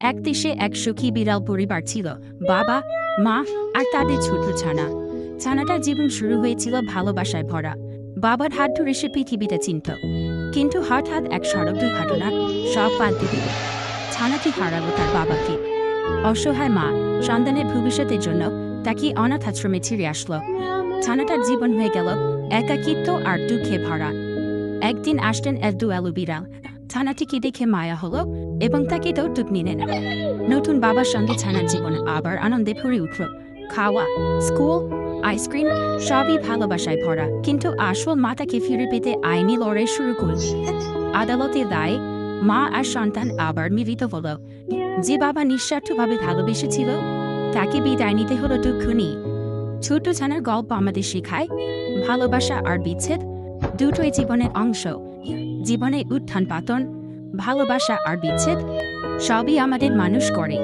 এক দেশে এক সুখী বিড়াল পরিবার ছিল, বাবা, মা আর তাদের ছোট ছানা। ছানাটার জীবন শুরু হয়েছিল ভালোবাসায় ভরা। বাবার হাত ধরে সে পৃথিবীটা চিনত। কিন্তু হঠাৎ এক সড়ক দুর্ঘটনা সব পাল্টে দিল। ছানাটি হারালো তার বাবাকে। অসহায় মা সন্তানের ভবিষ্যতের জন্য তাকে অনাথ আশ্রমে ছিঁড়ে আসলো। ছানাটার জীবন হয়ে গেল একাকিত্ব আর দুঃখে ভরা। একদিন আসলেন এলদু এলু বিড়াল ছানাটিকে দেখে মায়া হলো এবং তাকে দৌতুক নিলেন। নতুন বাবার সঙ্গে ছানার জীবন আবার আনন্দে ভরে উঠল। খাওয়া, স্কুল আইসক্রিম সবই ভালোবাসায় ভরা, কিন্তু আসল মাতাকে ফিরে পেতে আইনি লড়াই শুরু করল আদালতে দায় মা আর সন্তান আবার মিলিত হল। যে বাবা নিঃস্বার্থভাবে ভালোবেসেছিল, তাকে বিদায় নিতে হলো দুঃখ নিয়ে। ছোট ছানার গল্প আমাদের শেখায়, ভালোবাসা আর বিচ্ছেদ দুটোই জীবনের অংশ। জীবনে উত্থান পাতন ভালোবাসা আর বিচ্ছেদ সবই আমাদের মানুষ করে।